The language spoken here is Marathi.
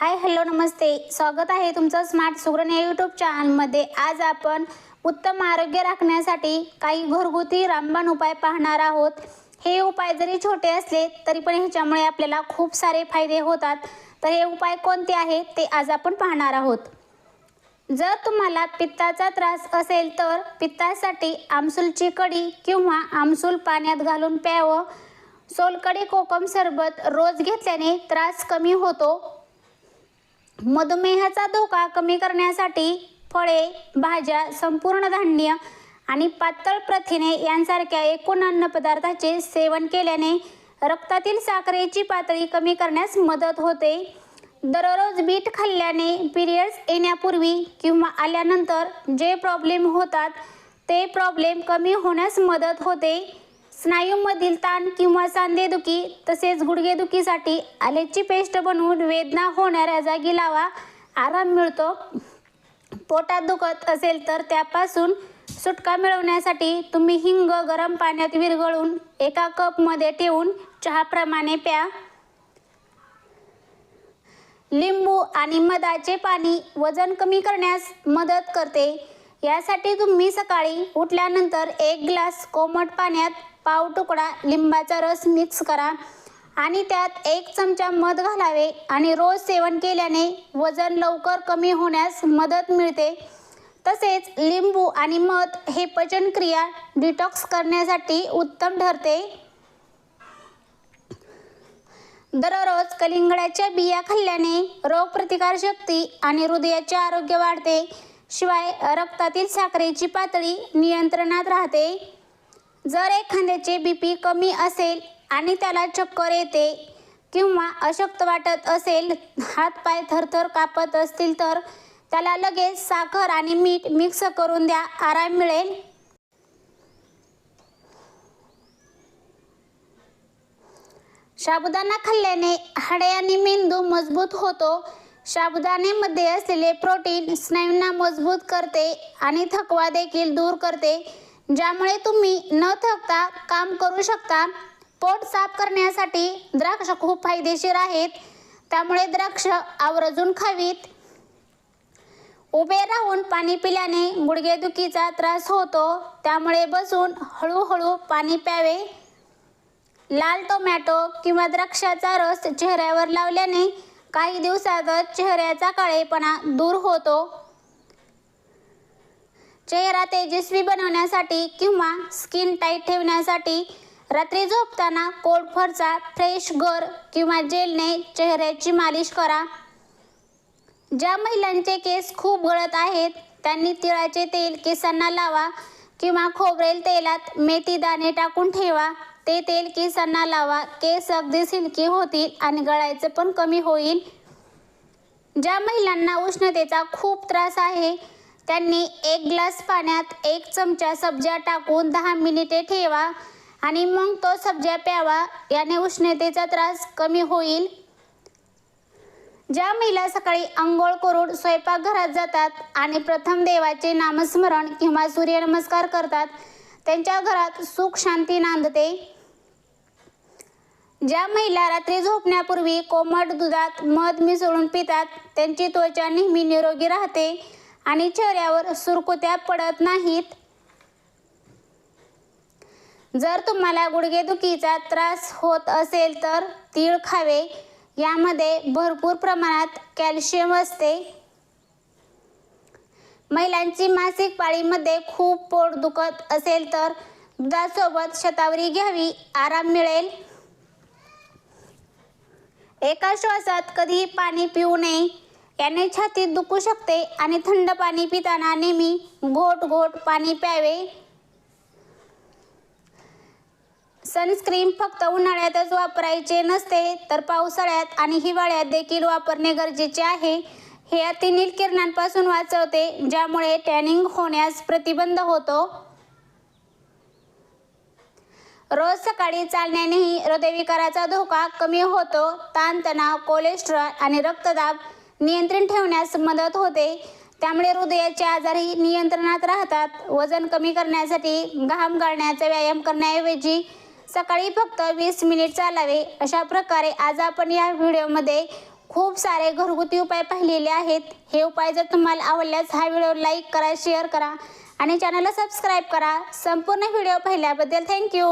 हाय हॅलो नमस्ते. स्वागत आहे तुमचं स्मार्ट सुगरण या यूट्यूब चॅनलमध्ये आज आपण उत्तम आरोग्य राखण्यासाठी काही घरगुती रामबाण उपाय पाहणार आहोत. हे उपाय जरी छोटे असले तरी पण ह्याच्यामुळे आपल्याला खूप सारे फायदे होतात. तर हे उपाय कोणते आहेत ते आज आपण पाहणार आहोत. जर तुम्हाला पित्ताचा त्रास असेल तर पित्तासाठी आमसूलची कढी किंवा आमसूल पाण्यात घालून प्यावं. सोलकडी कोकम सरबत रोज घेतल्याने त्रास कमी होतो. मधुमेहाचा धोका कमी करण्यासाठी फळे भाज्या संपूर्ण धान्य आणि पातळ प्रथिने यांसारख्या एकूण अन्नपदार्थाचे सेवन केल्याने रक्तातील साखरेची पातळी कमी करण्यास मदत होते. दररोज बीट खाल्ल्याने पिरियड्स येण्यापूर्वी किंवा आल्यानंतर जे प्रॉब्लेम होतात ते प्रॉब्लेम कमी होण्यास मदत होते. स्नायूमधील ताण किंवा सांधेदुखी तसेच गुडघेदुखीसाठी आल्याची पेस्ट बनवून वेदना होणाऱ्या जागी लावा. आराम मिळतो. पोटात दुखत असेल तर त्यापासून सुटका मिळवण्यासाठी तुम्ही हिंग गरम पाण्यात विरघळून एका कपमध्ये ठेवून चहाप्रमाणे प्या. लिंबू आणि मधाचे पाणी वजन कमी करण्यास मदत करते. यासाठी तुम्ही सकाळी उठल्यानंतर एक ग्लास कोमट पाण्यात पाव तुकडा लिंबाचा रस मिक्स करा आणि त्यात एक चमचा मध घालावे आणि रोज सेवन केल्याने वजन लवकर कमी होण्यास मदत मिळते. तसेच लिंबू आणि मध हे पचनक्रिया डिटॉक्स करण्यासाठी उत्तम ठरते. दररोज कलिंगडाच्या बिया खाल्ल्याने रोगप्रतिकारशक्ती आणि हृदयाचे आरोग्य वाढते. शिवाय रक्तातील साखरेची पातळी नियंत्रणात राहते. जर एखाद्याचे बी पी कमी असेल आणि त्याला चक्कर येते किंवा अशक्त वाटत असेल हातपाय थरथर कापत असतील तर त्याला लगेच साखर आणि मीठ मिक्स करून द्या आराम मिळेल. साबुदाणा खाल्ल्याने हाडे आणि मेंदू मजबूत होतो. साबुदाण्यामध्ये असलेले प्रोटीन स्नायूंना मजबूत करते आणि थकवा देखील दूर करते ज्यामुळे तुम्ही न थकता काम करू शकता. पोट साफ करण्यासाठी द्राक्ष खूप फायदेशीर आहेत. त्यामुळे द्राक्ष आवर्जून खावीत. उभे राहून पाणी पिल्याने गुडघेदुखीचा त्रास होतो. त्यामुळे बसून हळूहळू पाणी प्यावे. लाल टोमॅटो किंवा द्राक्षाचा रस चेहऱ्यावर लावल्याने काही दिवसातच चेहऱ्याचा काळेपणा दूर होतो. चेहरा तेजस्वी बनवण्यासाठी किंवा स्किन टाईट ठेवण्यासाठी रात्री झोपताना कोळफरचा फ्रेश गर किंवा जेलने चेहऱ्याची मालिश करा. ज्या महिलांचे केस खूप गळत आहेत त्यांनी तिळाचे तेल केसांना लावा किंवा खोबरेल तेलात मेथी दाणे टाकून ठेवा. ते तेल केसांना लावा केस अगदी सिल्की होतील आणि गळायचं पण कमी होईल. ज्या महिलांना उष्णतेचा खूप त्रास आहे त्यांनी एक ग्लास पाण्यात एक चमचा सब्जा टाकून दहा मिनिटे ठेवा आणि मग तो सब्जा प्यावा याने उष्णतेचा त्रास कमी होईल. ज्या महिला सकाळी आंघोळ करून स्वयंपाकघरात जातात आणि प्रथम देवाचे नामस्मरण किंवा सूर्यनमस्कार करतात त्यांच्या घरात सुख शांती नांदते. ज्या महिला रात्री झोपण्यापूर्वी कोमट दुधात मध मिसळून पितात त्यांची त्वचा नेहमी निरोगी राहते आणि चेहऱ्यावर सुरकुत्या पडत नाहीत. जर तुम्हाला गुडघेदुखीचा त्रास होत असेल तर तीळ खावे. यामध्ये भरपूर प्रमाणात कॅल्शियम असते. महिलांची मासिक पाळीमध्ये खूप पोट दुखत असेल तर दुधासोबत शतावरी घ्यावी आराम मिळेल. एका श्वासात कधीही पाणी पिऊ नये. याने छातीत दुखू शकते आणि थंड पाणी पिताना नेहमी घोट घोट पाणी प्यावे. सनस्क्रीन फक्त उन्हाळ्यातच वापरायचे नसते तर पावसाळ्यात आणि हिवाळ्यात देखील वापरणे गरजेचे आहे. हे अतिनील किरणांपासून वाचवते ज्यामुळे टॅनिंग होण्यास प्रतिबंध होतो. रोज सकाळी चालण्यानेही हृदयविकाराचा धोका कमी होतो. ताणतणाव कोलेस्ट्रॉल आणि रक्तदाब नियंत्रण ठेवण्यास मदत होते. त्यामुळे हृदयाचे आजारही नियंत्रणात राहतात. वजन कमी करण्यासाठी घाम गाळण्याचा व्यायाम करण्याऐवजी सकाळी फक्त वीस मिनिट चालावे अशा प्रकारे आज आपण या व्हिडिओमध्ये खूप सारे घरगुती उपाय पाहिलेले आहेत. हे उपाय जर तुम्हाला आवडल्यास हा व्हिडिओ लाईक करा शेअर करा आणि चॅनलला सबस्क्राईब करा. संपूर्ण व्हिडिओ पाहिल्याबद्दल थँक्यू.